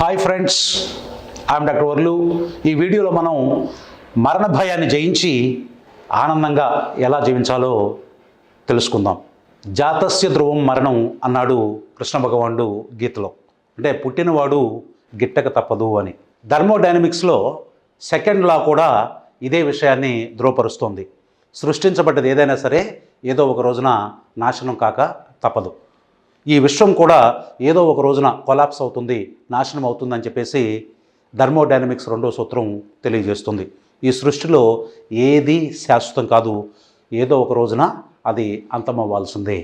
Hi friends I'm doctor వర్లు ఈ వీడియోలో మనం మరణ భయాన్ని జయించి ఆనందంగా ఎలా జీవించాలో తెలుసుకుందాం. జాతస్య ధ్రువం మరణం అన్నాడు కృష్ణ భగవానుడు గీతలో. అంటే పుట్టినవాడు గిట్టక తప్పదు అని. ధర్మోడైనమిక్స్లో సెకండ్ లా కూడా ఇదే విషయాన్ని ధృవపరుస్తోంది. సృష్టించబడ్డది ఏదైనా సరే ఏదో ఒక రోజున నాశనం కాక తప్పదు. ఈ విశ్వం కూడా ఏదో ఒక రోజున కొలాప్స్ అవుతుంది నాశనం అవుతుందని చెప్పేసి థర్మోడైనమిక్స్ రెండో సూత్రం తెలియజేస్తుంది. ఈ సృష్టిలో ఏది శాశ్వతం కాదు ఏదో ఒక రోజున అది అంతమవ్వాల్సిందే.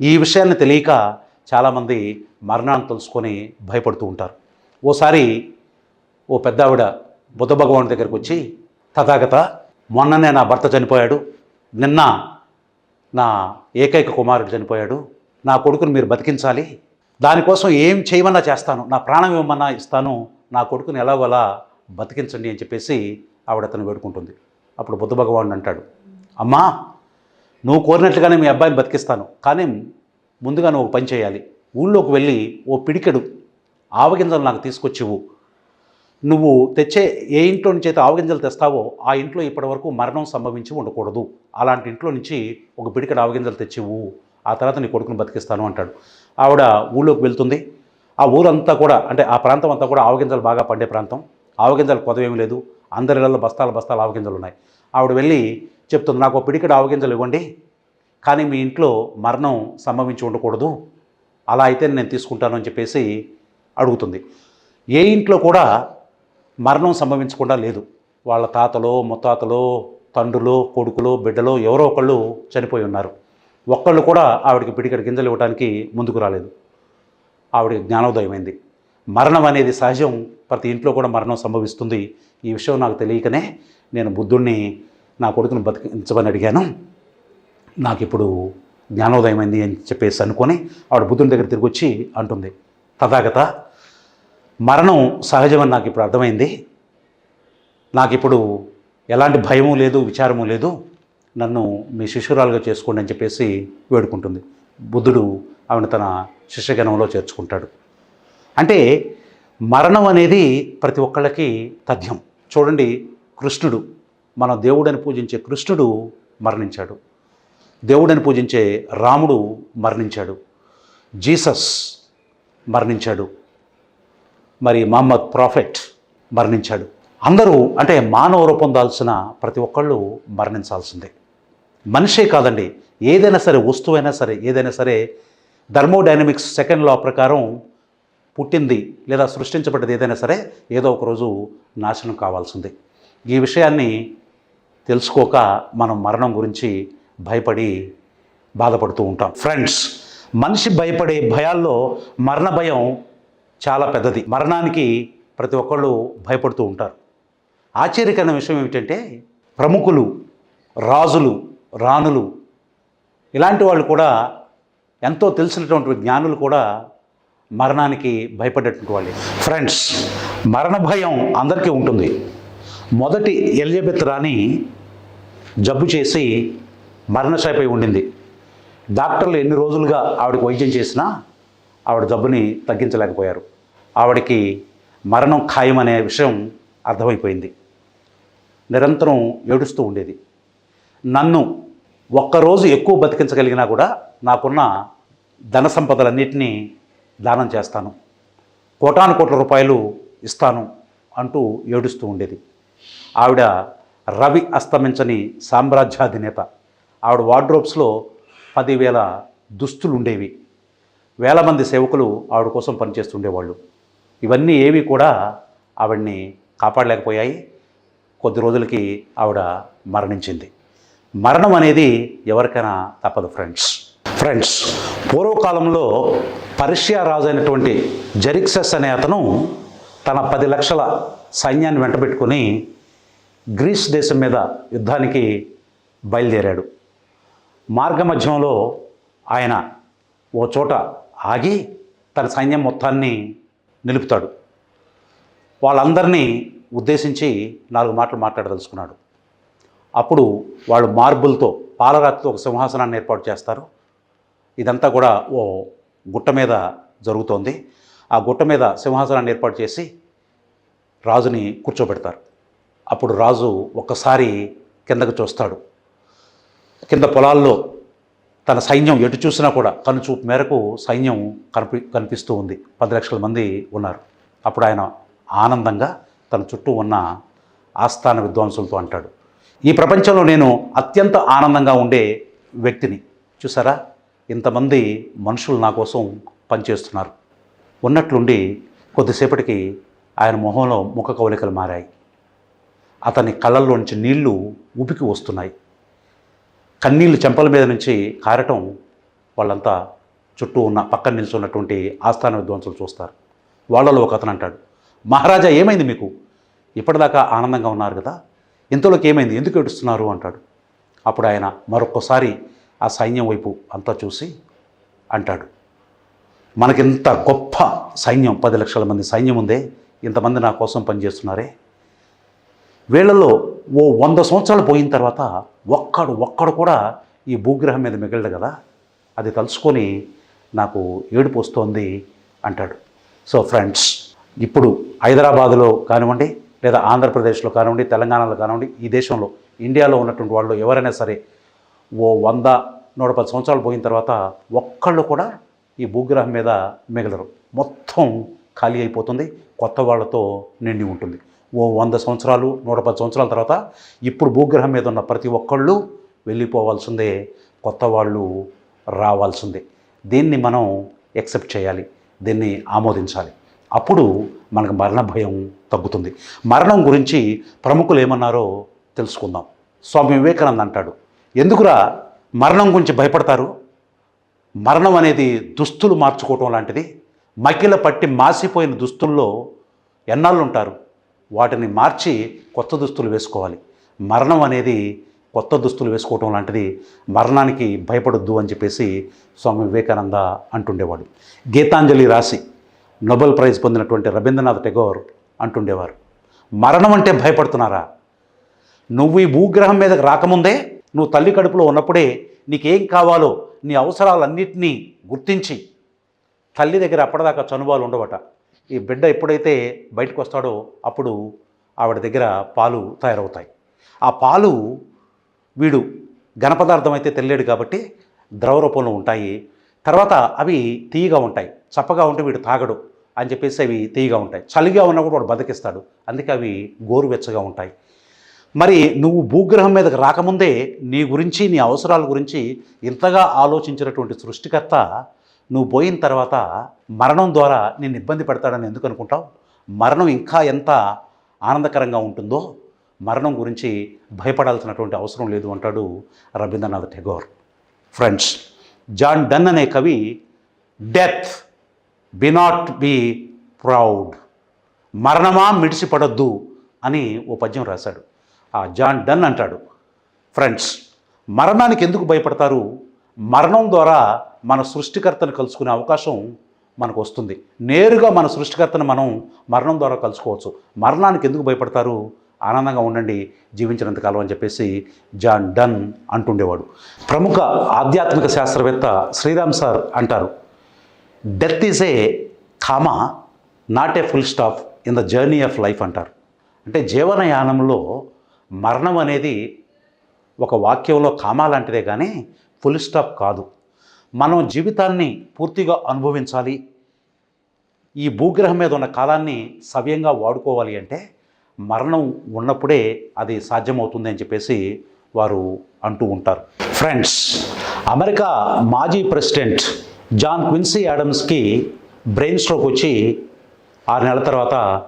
ఈ విషయాన్ని తెలియక చాలామంది మరణాన్ని తెలుసుకొని భయపడుతూ ఉంటారు. ఓసారి ఓ పెద్ద ఆవిడ బుద్ధ భగవాన్ దగ్గరికి వచ్చి తథాగత మొన్ననే నా భర్త చనిపోయాడు నిన్న నా ఏకైక కుమారుడు చనిపోయాడు నా కొడుకుని మీరు బతికించాలి. దానికోసం ఏం చేయమన్నా చేస్తాను. నా ప్రాణం ఇవ్వమన్నా ఇస్తాను. నా కొడుకుని ఎలాగోలా బతికించండి అని చెప్పేసి ఆవిడ అతను వేడుకుంటుంది. అప్పుడు బుద్ధ భగవానుడు అంటాడు అమ్మా నువ్వు కోరినట్లుగానే మీ అబ్బాయిని బతికిస్తాను. కానీ ముందుగా నువ్వు ఒక పని చేయాలి. ఊళ్ళోకి వెళ్ళి ఓ పిడికెడు ఆవగింజలు నాకు తీసుకొచ్చివు నువ్వు తెచ్చే ఏ ఇంట్లో నుంచి అయితే ఆవగింజలు తెస్తావో ఆ ఇంట్లో ఇప్పటివరకు మరణం సంభవించి ఉండకూడదు. అలాంటి ఇంట్లో నుంచి ఒక పిడికెడు ఆవగింజలు తెచ్చివు ఆ తర్వాత నీ కొడుకుని బతికిస్తాను అంటాడు. ఆవిడ ఊళ్ళోకి వెళ్తుంది. ఆ ఊరంతా కూడా అంటే ఆ ప్రాంతం అంతా కూడా ఆవగింజలు బాగా పండే ప్రాంతం. ఆవగింజలు కొదవేమీ లేదు. అందరిలో బస్తాల బస్తాల ఆవగింజలు ఉన్నాయి. ఆవిడ వెళ్ళి చెప్తుంది నాకు ఒక ఆవగింజలు ఇవ్వండి. కానీ మీ ఇంట్లో మరణం సంభవించి ఉండకూడదు. అలా అయితే నేను తీసుకుంటాను అని చెప్పేసి అడుగుతుంది. ఏ ఇంట్లో కూడా మరణం సంభవించకుండా లేదు. వాళ్ళ తాతలో ముత్తాతలో తండ్రులో కొడుకులో బిడ్డలో ఎవరో ఒకళ్ళు చనిపోయి ఉన్నారు. ఒక్కళ్ళు కూడా ఆవిడకి పిడికడి గింజలు ఇవ్వడానికి ముందుకు రాలేదు. ఆవిడ జ్ఞానోదయమైంది. మరణం అనేది సహజం. ప్రతి ఇంట్లో కూడా మరణం సంభవిస్తుంది. ఈ విషయం నాకు తెలియకనే నేను బుద్ధుణ్ణి నా కొడుకుని బతికించమని అడిగాను. నాకు ఇప్పుడు జ్ఞానోదయమైంది అని చెప్పేసి అనుకొని ఆవిడ బుద్ధుని దగ్గర తిరిగి వచ్చి అంటుంది. తథాగత మరణం సహజమని నాకు ఇప్పుడు అర్థమైంది. నాకు ఇప్పుడు ఎలాంటి భయము లేదు విచారము లేదు. నన్ను మీ శిష్యురాలుగా చేసుకోండి అని చెప్పేసి వేడుకుంటుంది. బుద్ధుడు ఆవిడ తన శిష్యగణంలో చేర్చుకుంటాడు. అంటే మరణం అనేది ప్రతి ఒక్కళ్ళకి తథ్యం. చూడండి కృష్ణుడు మన దేవుడని పూజించే కృష్ణుడు మరణించాడు. దేవుడని పూజించే రాముడు మరణించాడు. జీసస్ మరణించాడు. మరి మహమ్మద్ ప్రాఫెట్ మరణించాడు. అందరూ అంటే మానవ రూపం దాల్సిన ప్రతి ఒక్కళ్ళు మరణించాల్సిందే. మనిషే కాదండి. ఏదైనా సరే వస్తువైనా సరే ఏదైనా సరే థర్మోడైనమిక్స్ సెకండ్ లా ప్రకారం పుట్టింది లేదా సృష్టించబడ్డది ఏదైనా సరే ఏదో ఒకరోజు నాశనం కావాల్సింది. ఈ విషయాన్ని తెలుసుకోక మనం మరణం గురించి భయపడి బాధపడుతూ ఉంటాం. ఫ్రెండ్స్ మనిషి భయపడే భయాల్లో మరణ భయం చాలా పెద్దది. మరణానికి ప్రతి ఒక్కళ్ళు భయపడుతూ ఉంటారు. ఆశ్చర్యకరమైన విషయం ఏమిటంటే ప్రముఖులు రాజులు రాణులు. ఇలాంటి వాళ్ళు కూడా ఎంతో తెలిసినటువంటి జ్ఞానులు కూడా మరణానికి భయపడేటువంటి వాళ్ళే. ఫ్రెండ్స్ మరణ భయం అందరికీ ఉంటుంది. మొదటి ఎలిజబెత్ రాణి జబ్బు చేసి మరణశాయిపై ఉండింది. డాక్టర్లు ఎన్ని రోజులుగా ఆవిడకి వైద్యం చేసినా ఆవిడ జబ్బుని తగ్గించలేకపోయారు. ఆవిడకి మరణం ఖాయమనే విషయం అర్థమైపోయింది. నిరంతరం ఏడుస్తూ ఉండేది. నన్ను ఒక్కరోజు ఎక్కువ బతికించగలిగినా కూడా నాకున్న ధన సంపదలన్నింటినీ దానం చేస్తాను. కోటాను కోట్ల రూపాయలు ఇస్తాను అంటూ ఏడుస్తూ ఉండేది. ఆవిడ రవి అస్తమించని సామ్రాజ్యాధినేత ఆవిడ వార్డ్రోబ్స్లో పదివేల దుస్తులు ఉండేవి వేల మంది సేవకులు ఆవిడ కోసం పనిచేస్తుండేవాళ్ళు ఇవన్నీ ఏవి కూడా ఆవిడ్ని కాపాడలేకపోయాయి. కొద్ది రోజులకి ఆవిడ మరణించింది. మరణం అనేది ఎవరికైనా తప్పదు ఫ్రెండ్స్ ఫ్రెండ్స్ పూర్వకాలంలో పర్షియా రాజు అయినటువంటి జెరిక్సెస్ అనే అతను తన పది లక్షల సైన్యాన్ని వెంటబెట్టుకొని గ్రీస్ దేశం మీద యుద్ధానికి బయలుదేరాడు. మార్గమధ్యంలో ఆయన ఓ చోట ఆగి తన సైన్యం మొత్తాన్ని నిలుపుతాడు. వాళ్ళందరినీ ఉద్దేశించి నాలుగు మాటలు మాట్లాడదలుచుకున్నాడు. అప్పుడు వాళ్ళు మార్బుల్తో పాలరాతితో ఒక సింహాసనాన్ని ఏర్పాటు చేస్తారు. ఇదంతా కూడా ఓ గుట్ట మీద జరుగుతోంది. ఆ గుట్ట మీద సింహాసనాన్ని ఏర్పాటు చేసి రాజుని కూర్చోబెడతారు. అప్పుడు రాజు ఒక్కసారి కిందకు చూస్తాడు. కింద పొలాల్లో తన సైన్యం ఎటు చూసినా కూడా కనుచూపు మేరకు సైన్యం కనిపి కనిపిస్తూ ఉంది. పది లక్షల మంది ఉన్నారు. అప్పుడు ఆయన ఆనందంగా తన చుట్టూ ఉన్న ఆస్థాన విద్వాంసులతో అంటాడు. ఈ ప్రపంచంలో నేను అత్యంత ఆనందంగా ఉండే వ్యక్తిని. చూసారా? ఇంతమంది మనుషులు నా కోసం పనిచేస్తున్నారు. ఉన్నట్లుండి కొద్దిసేపటికి ఆయన మొహంలో ముఖ కవలికలు మారాయి. అతని కళ్ళల్లోంచి నీళ్ళు ఉబికి వస్తున్నాయి. కన్నీళ్ళు చెంపల మీద నుంచి కారటం వాళ్ళంతా చుట్టూ ఉన్న పక్కన నిల్చున్నటువంటి ఆస్థాన విద్వాంసులు చూస్తారు. వాళ్ళలో ఒక అతను అంటాడు మహారాజా ఏమైంది మీకు? ఇప్పటిదాకా ఆనందంగా ఉన్నారు కదా? ఇంతలోకి ఏమైంది? ఎందుకు ఏడుస్తున్నారు? అంటాడు. అప్పుడు ఆయన మరొక్కసారి ఆ సైన్యం వైపు అంతా చూసి అంటాడు. మనకింత గొప్ప సైన్యం పది లక్షల మంది సైన్యం ఉందే? ఇంతమంది నా కోసం పనిచేస్తున్నారే? వీళ్ళలో ఓ వంద సంవత్సరాలు పోయిన తర్వాత ఒక్కడు ఒక్కడు కూడా ఈ భూగ్రహం మీద మిగలడు కదా? అది తలుచుకొని నాకు ఏడుపు వస్తోంది అంటాడు. సో ఫ్రెండ్స్ ఇప్పుడు హైదరాబాదులో కానివ్వండి లేదా ఆంధ్రప్రదేశ్లో కానివ్వండి తెలంగాణలో కానివ్వండి ఈ దేశంలో ఇండియాలో ఉన్నటువంటి వాళ్ళు ఎవరైనా సరే ఓ వంద నూట పది సంవత్సరాలు పోయిన తర్వాత ఒక్కళ్ళు కూడా ఈ భూగ్రహం మీద మిగలరు. మొత్తం ఖాళీ అయిపోతుంది కొత్త వాళ్ళతో నిండి ఉంటుంది. ఓ వంద సంవత్సరాలు నూట పది సంవత్సరాల తర్వాత ఇప్పుడు భూగ్రహం మీద ఉన్న ప్రతి ఒక్కళ్ళు వెళ్ళిపోవాల్సిందే కొత్త వాళ్ళు రావాల్సిందే. దీన్ని మనం ఎక్సెప్ట్ చేయాలి దీన్ని ఆమోదించాలి. అప్పుడు మనకు మరణ భయం తగ్గుతుంది. మరణం గురించి ప్రముఖులు ఏమన్నారో తెలుసుకుందాం. స్వామి వివేకానంద అంటాడు ఎందుకురా మరణం గురించి భయపడతారు? మరణం అనేది దుస్తులు మార్చుకోవటం లాంటిది. మకిల పట్టి మాసిపోయిన దుస్తుల్లో ఎన్నాళ్ళు ఉంటారు? వాటిని మార్చి కొత్త దుస్తులు వేసుకోవాలి. మరణం అనేది కొత్త దుస్తులు వేసుకోవటం లాంటిది. మరణానికి భయపడొద్దు అని చెప్పేసి స్వామి వివేకానంద అంటుండేవాడు. గీతాంజలి రాసి నోబెల్ ప్రైజ్ పొందినటువంటి రవీంద్రనాథ్ టెగోర్ అంటుండేవారు. మరణం అంటే భయపడుతున్నారా? నువ్వు ఈ భూగ్రహం మీదకి రాకముందే నువ్వు తల్లి కడుపులో ఉన్నప్పుడే నీకేం కావాలో నీ అవసరాలన్నింటినీ గుర్తించి తల్లి దగ్గర అప్పటిదాకా చనువాలు ఉండవట. ఈ బిడ్డ ఎప్పుడైతే బయటకు వస్తాడో అప్పుడు ఆవిడ దగ్గర పాలు తయారవుతాయి. ఆ పాలు వీడు ఘనపదార్థం అయితే తెల్లేడు కాబట్టి ద్రవ రూపంలో ఉంటాయి. తర్వాత అవి తీయగా ఉంటాయి. చప్పగా ఉంటే వీడు తాగడు. అని చెప్పేసి అవి తీయగా ఉంటాయి. చలిగా ఉన్నప్పుడు వాడు బతికిస్తాడు. అందుకే అవి గోరువెచ్చగా ఉంటాయి. మరి నువ్వు భూగ్రహం మీదకి రాకముందే నీ గురించి నీ అవసరాల గురించి ఇంతగా ఆలోచించినటువంటి సృష్టికర్త నువ్వు పోయిన తర్వాత మరణం ద్వారా నేను ఇబ్బంది పెడతాడని ఎందుకు అనుకుంటావు? మరణం ఇంకా ఎంత ఆనందకరంగా ఉంటుందో మరణం గురించి భయపడాల్సినటువంటి అవసరం లేదు అంటాడు Rabindranath Tagore friends John Donne అనే కవి death be not be proud. మరణమా మిడిసిపడొద్దు అని ఓ పద్యం రాశాడు. ఆ జాన్ డన్ అంటాడు. ఫ్రెండ్స్ మరణానికి ఎందుకు భయపడతారు? మరణం ద్వారా మన సృష్టికర్తను కలుసుకునే అవకాశం మనకు వస్తుంది. నేరుగా మన సృష్టికర్తను మనం మరణం ద్వారా కలుసుకోవచ్చు. మరణానికి ఎందుకు భయపడతారు? ఆనందంగా ఉండండి జీవించినంతకాలం అని చెప్పేసి జాన్ డన్ అంటుండేవాడు. ప్రముఖ ఆధ్యాత్మిక శాస్త్రవేత్త శ్రీరామ్ సార్ అంటారు. Death is a comma not a full stop in the journey of life అంటారు. అంటే జీవనయానంలో మరణం అనేది ఒక వాక్యంలో కామా లాంటిదే కానీ ఫుల్ స్టాప్ కాదు. మనం జీవితాన్ని పూర్తిగా అనుభవించాలి. ఈ భూగ్రహం మీద ఉన్న కాలాన్ని సవ్యంగా వాడుకోవాలి అంటే మరణం ఉన్నప్పుడే అది సాధ్యమవుతుంది అని చెప్పేసి వారు అంటూ ఉంటారు. ఫ్రెండ్స్ అమెరికా మాజీ ప్రెసిడెంట్ జాన్ క్విన్సీ యాడమ్స్కి బ్రెయిన్ స్ట్రోక్ వచ్చి ఆరు నెలల తర్వాత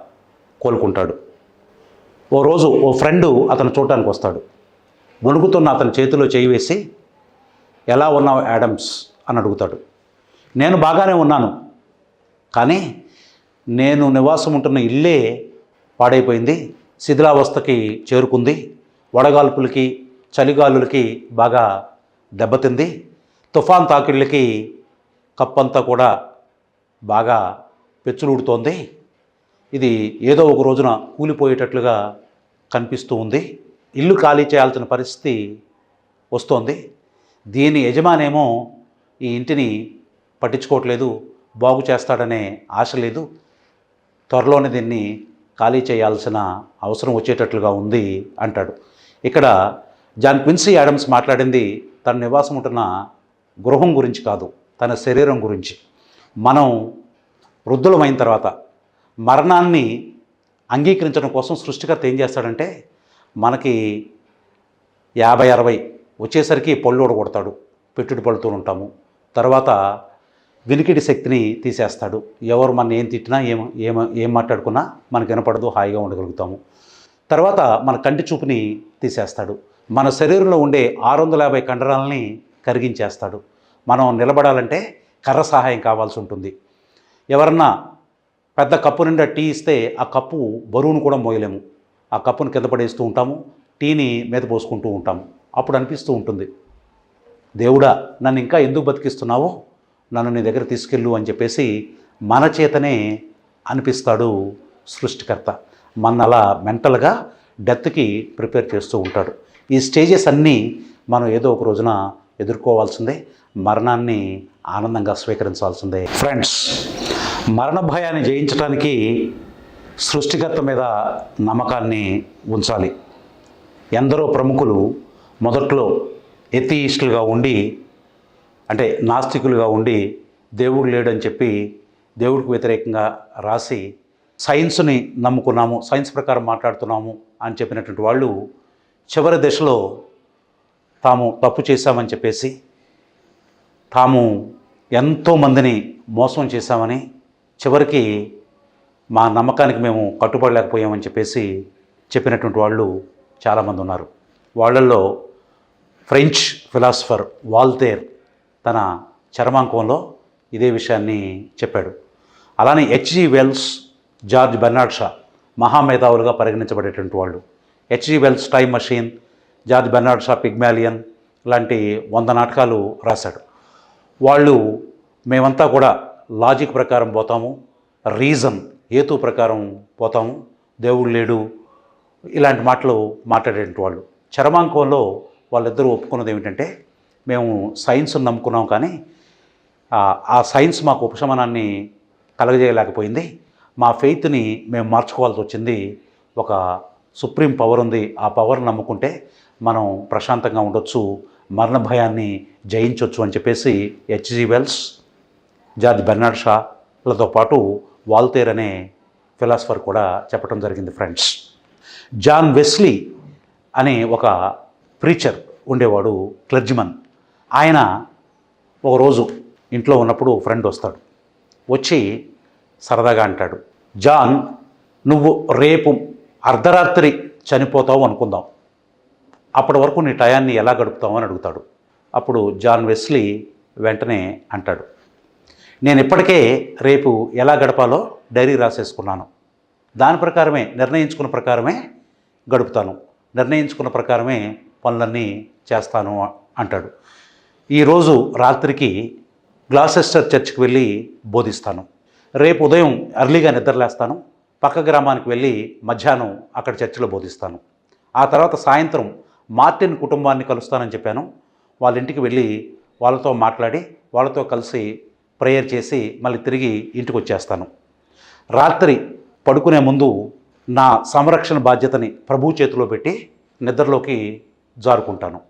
కోలుకుంటాడు. ఓ రోజు ఓ ఫ్రెండు అతను చూడటానికి వస్తాడు. వణుకుతున్న అతని చేతిలో చేయి వేసి ఎలా ఉన్నావు యాడమ్స్? అని అడుగుతాడు. నేను బాగానే ఉన్నాను కానీ నేను నివాసం ఉంటున్న ఇల్లే పాడైపోయింది శిథిలావస్థకి చేరుకుంది వడగాల్పులకి చలిగాలులకి బాగా దెబ్బతింది తుఫాన్ తాకిళ్ళకి కప్పంతా కూడా బాగా పెచ్చులుడుతోంది. ఇది ఏదో ఒక రోజున కూలిపోయేటట్లుగా కనిపిస్తూ ఉంది. ఇల్లు ఖాళీ చేయాల్సిన పరిస్థితి వస్తోంది. దీని యజమానేమో ఈ ఇంటిని పట్టించుకోవట్లేదు బాగు చేస్తాడనే ఆశ లేదు. త్వరలోనే దీన్ని ఖాళీ చేయాల్సిన అవసరం వచ్చేటట్లుగా ఉంది అంటాడు. ఇక్కడ జాన్ క్విన్సీ యాడమ్స్ మాట్లాడింది తన నివాసం ఉంటున్న గృహం గురించి కాదు. తన శరీరం గురించి. మనం వృద్ధులమైన తర్వాత మరణాన్ని అంగీకరించడం కోసం సృష్టికర్త ఏం చేస్తాడంటే మనకి యాభై అరవై వచ్చేసరికి పళ్ళు కొడతాడు పెట్టుడు పడుతూ ఉంటాము. తర్వాత వినికిడి శక్తిని తీసేస్తాడు. ఎవరు మన ఏం తిట్టినా ఏం ఏం ఏం మాట్లాడుకున్నా మనకు వినపడదు హాయిగా ఉండగలుగుతాము. తర్వాత మన కంటి చూపుని తీసేస్తాడు. మన శరీరంలో ఉండే ఆరు వందల యాభై కండరాలని కరిగించేస్తాడు. మనం నిలబడాలంటే కర్ర సహాయం కావాల్సి ఉంటుంది. ఎవరన్నా పెద్ద కప్పు నిండా టీ ఇస్తే ఆ కప్పు బరువును కూడా మోయలేము. ఆ కప్పును కింద పడేస్తూ ఉంటాము టీని మీద పోసుకుంటూ ఉంటాము. అప్పుడు అనిపిస్తూ ఉంటుంది. దేవుడా నన్ను ఇంకా ఎందుకు బతికిస్తున్నావో? నన్ను నీ దగ్గర తీసుకెళ్ళు అని చెప్పేసి మన చేతనే అనిపిస్తాడు సృష్టికర్త. మన అలా మెంటల్గా డెత్కి ప్రిపేర్ చేస్తూ ఉంటాడు. ఈ స్టేజెస్ అన్నీ మనం ఏదో ఒక రోజున ఎదుర్కోవాల్సిందే మరణాన్ని ఆనందంగా స్వీకరించాల్సిందే. ఫ్రెండ్స్ మరణ భయాన్ని జయించడానికి సృష్టికర్త మీద నమ్మకాన్ని ఉంచాలి. ఎందరో ప్రముఖులు మొదట్లో ఎథియిస్టులుగా ఉండి అంటే నాస్తికులుగా ఉండి దేవుడు లేడని చెప్పి దేవుడికి వ్యతిరేకంగా రాసి సైన్స్ని నమ్ముకున్నాము సైన్స్ ప్రకారం మాట్లాడుతున్నాము అని చెప్పినటువంటి వాళ్ళు చివరి దశలో తాము తప్పు చేశామని చెప్పేసి తాము ఎంతోమందిని మోసం చేశామని చివరికి మా నమ్మకానికి మేము కట్టుబడలేకపోయామని చెప్పేసి చెప్పినటువంటి వాళ్ళు చాలామంది ఉన్నారు. వాళ్ళల్లో ఫ్రెంచ్ ఫిలాసఫర్ వాల్తేర్ తన చరమాంకంలో ఇదే విషయాన్ని చెప్పాడు. అలానే HG Wells George Bernard Shaw మహామేధావులుగా పరిగణించబడేటువంటి వాళ్ళు. HG Wells time machine George Bernard Shaw Pygmalion లాంటి వంద నాటకాలు రాశాడు. వాళ్ళు మేమంతా కూడా లాజిక్ ప్రకారం పోతాము రీజన్ హేతు ప్రకారం పోతాము దేవుడు లేడు ఇలాంటి మాటలు మాట్లాడేటువంటి వాళ్ళు. చరమాంకంలో వాళ్ళిద్దరూ ఒప్పుకున్నది ఏమిటంటే మేము సైన్స్ను నమ్ముకున్నాం కానీ ఆ- ఆ సైన్స్ మాకు ఉపశమనాన్ని కలగజేయలేకపోయింది. మా ఫెయిత్ని మేము మార్చుకోవాల్సి వచ్చింది. ఒక సుప్రీం పవర్ ఉంది. ఆ పవర్ నమ్ముకుంటే మనం ప్రశాంతంగా ఉండొచ్చు మరణ భయాన్ని జయించవచ్చు అని చెప్పేసి H G Wells George Bernard షాలతో పాటు వాల్తేర్ అనే ఫిలాసఫర్ కూడా చెప్పడం జరిగింది ఫ్రెండ్స్. జాన్ వెస్లీ అనే ఒక ప్రీచర్ ఉండేవాడు క్లర్జిమన్. ఆయన ఒకరోజు ఇంట్లో ఉన్నప్పుడు ఫ్రెండ్ వస్తాడు. వచ్చి సరదాగా అంటాడు జాన్ నువ్వు రేపు అర్ధరాత్రి చనిపోతావు అనుకుందాం. అప్పటి వరకు నీ టయాన్ని ఎలా గడుపుతావు అని అడుగుతాడు. అప్పుడు జాన్ వెస్లీ వెంటనే అంటాడు నేను ఇప్పటికే రేపు ఎలా గడపాలో డైరీ రాసేసుకున్నాను. దాని ప్రకారమే నిర్ణయించుకున్న ప్రకారమే గడుపుతాను. నిర్ణయించుకున్న ప్రకారమే పనులన్నీ చేస్తాను అంటాడు. ఈరోజు రాత్రికి గ్లాసెస్టర్ చర్చ్కి వెళ్ళి బోధిస్తాను. రేపు ఉదయం అర్లీగా నిద్రలేస్తాను. పక్క గ్రామానికి వెళ్ళి మధ్యాహ్నం అక్కడ చర్చిలో బోధిస్తాను. ఆ తర్వాత సాయంత్రం మార్టిన్ కుటుంబాన్ని కలుస్తానని చెప్పాను. వాళ్ళ ఇంటికి వెళ్ళి వాళ్ళతో మాట్లాడి వాళ్ళతో కలిసి ప్రేయర్ చేసి మళ్ళీ తిరిగి ఇంటికి వచ్చేస్తాను. రాత్రి పడుకునే ముందు నా సంరక్షణ బాధ్యతని ప్రభు చేతిలో పెట్టి నిద్రలోకి జారుకుంటాను.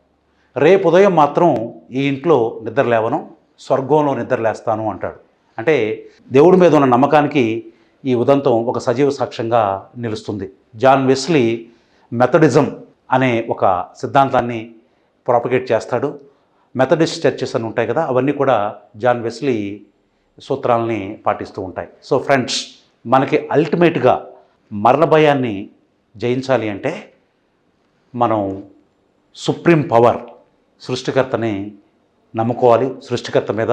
రేపు ఉదయం మాత్రం ఈ ఇంట్లో నిద్ర లేవను స్వర్గంలో నిద్ర లేస్తాను అంటాడు. అంటే దేవుడి మీద ఉన్న నమ్మకానికి ఈ ఉదంతం ఒక సజీవ సాక్ష్యంగా నిలుస్తుంది. జాన్ వెస్లీ మెథడిజం అనే ఒక సిద్ధాంతాన్ని ప్రాపగేట్ చేస్తాడు. మెథడిస్ట్ చర్చెస్ అని ఉంటాయి కదా అవన్నీ కూడా జాన్ వెస్లీ సూత్రాలని పాటిస్తూ ఉంటాయి. సో ఫ్రెండ్స్ మనకి అల్టిమేట్గా మరణ భయాన్ని జయించాలి అంటే మనం సుప్రీం పవర్ సృష్టికర్తని నమ్ముకోవాలి సృష్టికర్త మీద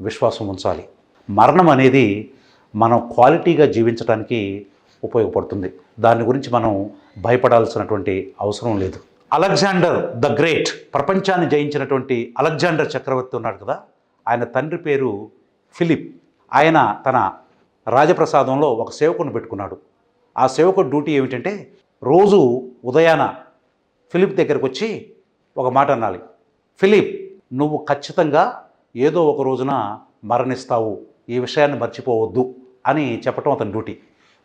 విశ్వాసం ఉంచాలి. మరణం అనేది మనం క్వాలిటీగా జీవించడానికి ఉపయోగపడుతుంది. దాని గురించి మనం భయపడాల్సినటువంటి అవసరం లేదు. అలెగ్జాండర్ ద గ్రేట్ ప్రపంచాన్ని జయించినటువంటి అలెగ్జాండర్ చక్రవర్తి ఉన్నాడు కదా? ఆయన తండ్రి పేరు ఫిలిప్. ఆయన తన రాజప్రసాదంలో ఒక సేవకుని పెట్టుకున్నాడు. ఆ సేవకుడు డ్యూటీ ఏమిటంటే రోజు ఉదయాన ఫిలిప్ దగ్గరకు వచ్చి ఒక మాట అనాలి. ఫిలిప్ నువ్వు ఖచ్చితంగా ఏదో ఒక రోజున మరణిస్తావు ఈ విషయాన్ని మర్చిపోవద్దు అని చెప్పటం అతని డ్యూటీ.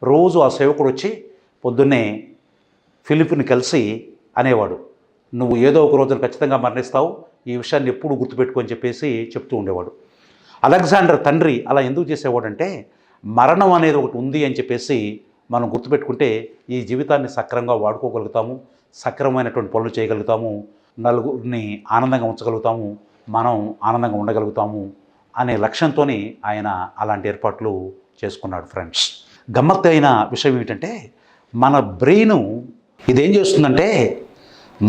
రోజు ఆ సేవకుడు వచ్చి పొద్దున్నే ఫిలిప్ని కలిసి అనేవాడు నువ్వు ఏదో ఒక రోజున ఖచ్చితంగా మరణిస్తావు ఈ విషయాన్ని ఎప్పుడు గుర్తుపెట్టుకో అని చెప్పేసి చెప్తూ ఉండేవాడు. అలెగ్జాండర్ తండ్రి అలా ఎందుకు చేసేవాడంటే మరణం అనేది ఒకటి ఉంది అని చెప్పేసి మనం గుర్తుపెట్టుకుంటే ఈ జీవితాన్ని సక్రమంగా వాడుకోగలుగుతాము సక్రమమైనటువంటి పనులు చేయగలుగుతాము నలుగురిని ఆనందంగా ఉంచగలుగుతాము మనం ఆనందంగా ఉండగలుగుతాము అనే లక్ష్యంతో ఆయన అలాంటి ఏర్పాట్లు చేసుకున్నాడు ఫ్రెండ్స్. గమ్మత్తు అయిన విషయం ఏమిటంటే మన బ్రెయిన్ ఇదేం చేస్తుందంటే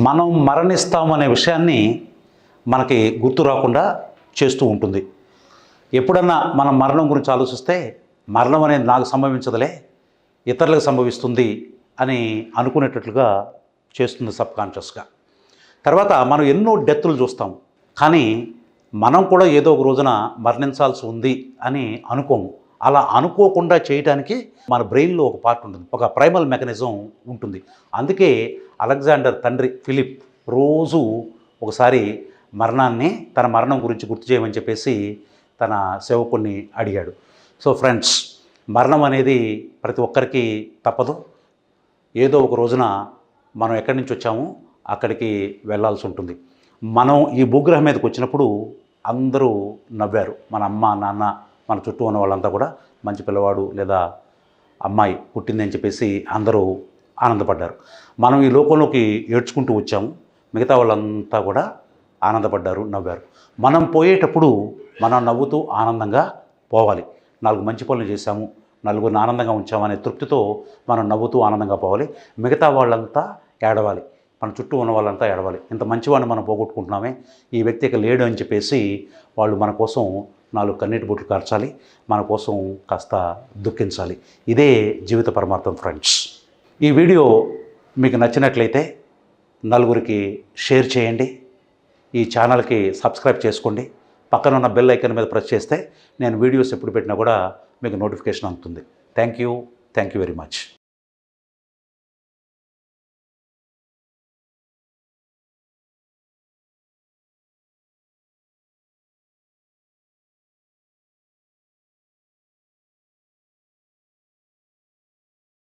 మనం మరణిస్తామనే విషయాన్ని మనకి గుర్తు రాకుండా చేస్తూ ఉంటుంది. ఎప్పుడన్నా మనం మరణం గురించి ఆలోచిస్తే మరణం అనేది నాకు సంభవించదులే ఇతరులకు సంభవిస్తుంది అని అనుకునేటట్లుగా చేస్తుంది సబ్ కాన్షియస్గా తర్వాత మనం ఎన్నో డెత్లు చూస్తాం కానీ మనం కూడా ఏదో ఒక రోజున మరణించాల్సి ఉంది అని అనుకోము. అలా అనుకోకుండా చేయడానికి మన బ్రెయిన్లో ఒక పార్ట్ ఉంటుంది. ఒక ప్రైమల్ మెకానిజం ఉంటుంది. అందుకే అలెగ్జాండర్ తండ్రి ఫిలిప్ రోజు ఒకసారి మరణాన్ని తన మరణం గురించి గుర్తు చేయమని చెప్పేసి తన సేవకుణ్ణి అడిగాడు. సో ఫ్రెండ్స్ మరణం అనేది ప్రతి ఒక్కరికి తప్పదు. ఏదో ఒక రోజున మనం ఎక్కడి నుంచి వచ్చామో అక్కడికి వెళ్ళాల్సి ఉంటుంది. మనం ఈ భూగ్రహం మీదకి వచ్చినప్పుడు అందరూ నవ్వారు. మన అమ్మ నాన్న మన చుట్టూ ఉన్న వాళ్ళంతా కూడా మంచి పిల్లవాడు లేదా అమ్మాయి పుట్టిందని చెప్పేసి అందరూ ఆనందపడ్డారు. మనం ఈ లోకంలోకి ఏడ్చుకుంటూ వచ్చాము. మిగతా వాళ్ళంతా కూడా ఆనందపడ్డారు నవ్వారు. మనం పోయేటప్పుడు మనం నవ్వుతూ ఆనందంగా పోవాలి. నాలుగు మంచి పనులు చేశాము. నలుగురిని ఆనందంగా ఉంచామనే తృప్తితో మనం నవ్వుతూ ఆనందంగా పోవాలి. మిగతా వాళ్ళంతా ఏడవాలి. మన చుట్టూ ఉన్న వాళ్ళంతా ఏడవాలి. ఇంత మంచివాడిని మనం పోగొట్టుకుంటున్నామే. ఈ వ్యక్తి ఇక లేడు అని చెప్పేసి వాళ్ళు మన కోసం నాలుగు కన్నీటి బొట్లు కార్చాలి మన కోసం కాస్త దుఃఖించాలి. ఇదే జీవిత పరమార్థం ఫ్రెండ్స్ ఈ వీడియో మీకు నచ్చినట్లయితే నలుగురికి షేర్ చేయండి ఈ ఛానల్కి సబ్స్క్రైబ్ చేసుకోండి. పక్కన ఉన్న బెల్ ఐకన్ మీద ప్రెస్ చేస్తే నేను వీడియోస్ ఎప్పుడు పెట్టినా కూడా మీకు నోటిఫికేషన్ అందుతుంది. Thank you thank you very much